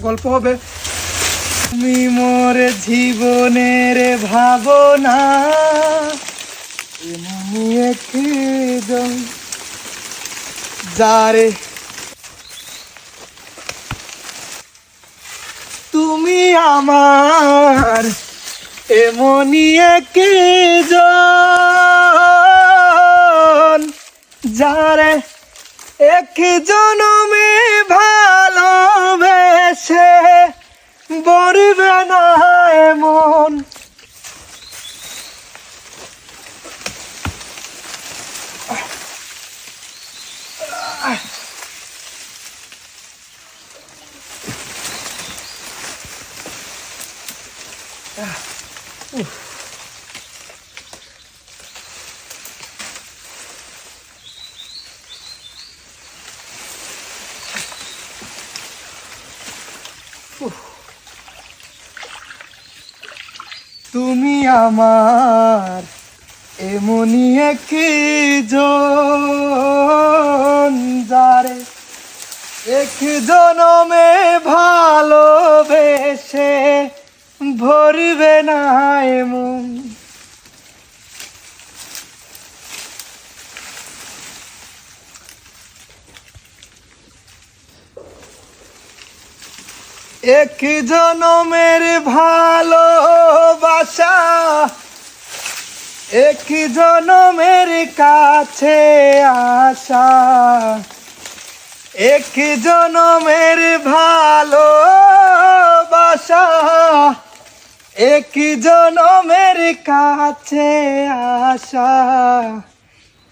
গল্প হবে। তুমি মোর জীবনের ভাবনা যারে তুমি আমার এমনি একজন যারে এক জনমে ভালোবেসে বলবে না এমন তুমি আমার এমনই একজন যারে এক জনমে ভালোবেসে ভরবে না এমন এক জনমের ভালোবাসা এক জনমের কাছে আসা এক জনমের ভালোবাসা। এক জনমের কাছে আসা,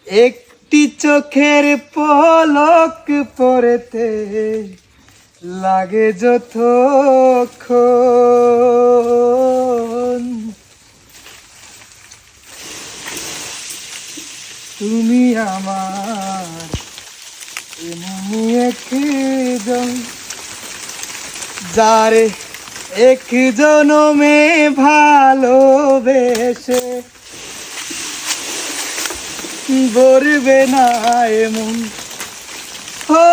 একটি চোখের পলক পড়তে লাগে যতক্ষণ। তুমি আমার এমনি একজন, যারে এক জনমে ভালোবেসে বলবে না এমন ও,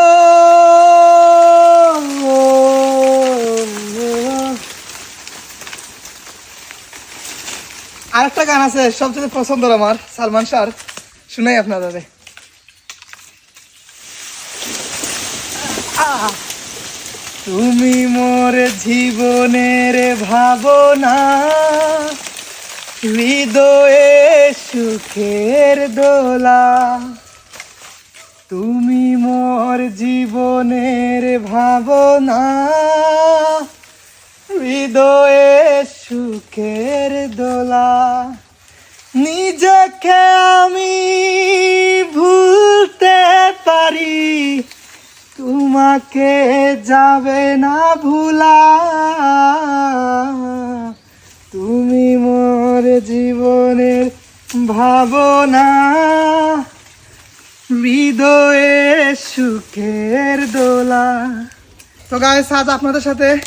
আরেকটা গান আছে, সবচেয়ে পছন্দ আমার, সালমান শাহর শুনাই আপনাদের আহ! তুমি মোর জীবনের ভাবনা, হৃদয়ে সুখের দোলা। তুমি মোর জীবনের ভাবনা, হৃদয়ে সুখের দোলা। নিজেকে আমি ভুলতে পারি তোমাকে যাবে না ভুলা। তুমি মোর জীবনের ভাবনা। হৃদয়ে সুখের দোলা। তো গায়ে সাজ আপনাদের সাথে,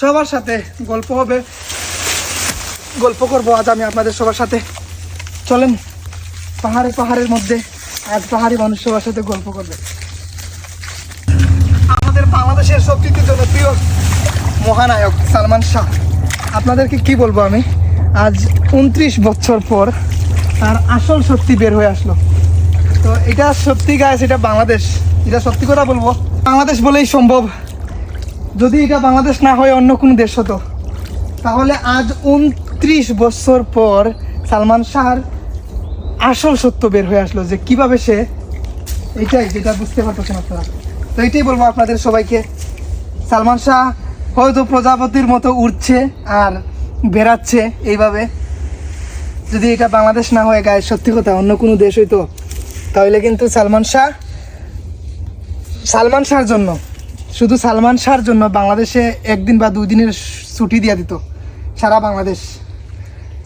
সবার সাথে গল্প হবে। গল্প করব আজ আমি আপনাদের সবার সাথে। চলেন, পাহাড়ে পাহাড়ের মধ্যে আজ পাহাড়ি মানুষ সবার সাথে গল্প করবে। বাংলাদেশের সবচেয়ে জনপ্রিয় মহানায়ক সালমান শাহ। আপনাদেরকে কি বলব আমি? আজ উনত্রিশ বছর পর তার আসল সত্যি বের হয়ে আসলো। তো এটা সত্যি গায়ে এটা বাংলাদেশ। এটা সত্যি কথা বলব। বাংলাদেশ বলেই সম্ভব। যদি এটা বাংলাদেশ না হয়, অন্য কোনো দেশ হতো। তাহলে আজ উনত্রিশ বছর পর সালমান শাহর আসল সত্য বের হয়ে আসলো যে কীভাবে সে এটাই, যেটা বুঝতে পারতেছেন আপনারা। তো এটাই বলব আপনাদের সবাইকে। সালমান শাহ হয়তো প্রজাপতির মতো উঠছে আর বেড়াচ্ছে এইভাবে। যদি এটা বাংলাদেশ না হয় গায়ে, সত্যি কথা, অন্য কোনো দেশ হইতো, তাহলে কিন্তু সালমান শাহ সালমান শাহর জন্য, শুধু সালমান শাহর জন্য বাংলাদেশে একদিন বা দুই দিনের ছুটি দিয়ে দিত, সারা বাংলাদেশ।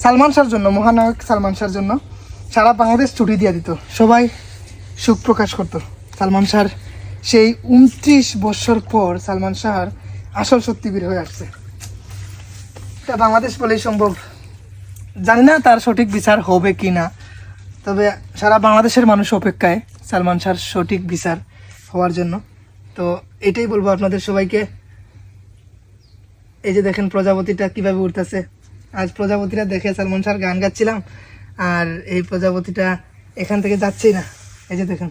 সালমান শাহর জন্য, মহানায়ক সালমান শাহর জন্য, সারা বাংলাদেশ ছুটি দিয়ে দিত। সবাই সুখ প্রকাশ করতো সালমান শাহর সেই উনত্রিশ বছর পর সালমান শাহর আসল সত্যি বের হয়ে আসছে। তা বাংলাদেশ বলেই সম্ভব। জানি না তার সঠিক বিচার হবে কি না, তবে সারা বাংলাদেশের মানুষ অপেক্ষায় সালমান শাহর সঠিক বিচার হওয়ার জন্য। তো এটাই বলব আপনাদের সবাইকে। এই যে দেখেন প্রজাপতিটা কীভাবে উঠতেছে। আজ প্রজাপতিটা দেখে সালমান শাহর গান গাচ্ছিলাম, আর এই প্রজাপতিটা এখান থেকে যাচ্ছেই না। এই যে দেখেন।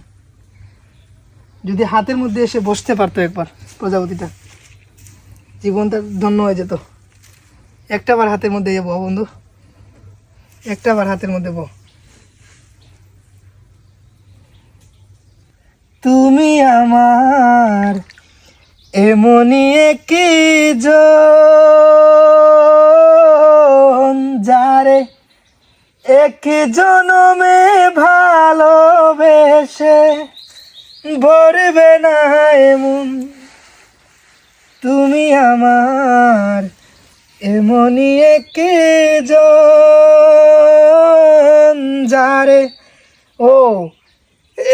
যদি হাতের মধ্যে এসে বসতে পারতো একবার প্রজাপতিটা, জীবনটা ধন্য হয়ে যেত। একটা বার হাতের মধ্যে যাব বন্ধু, একটা বার হাতের মধ্যে বো তুমি আমার এমনই একই যারে এক জনমে ভালোবেসে ভরবে না এমন। তুমি আমার এমনই জন যারে ও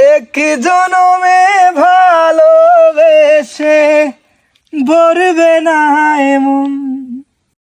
এক জনমে ভালোবেসে ভরবে না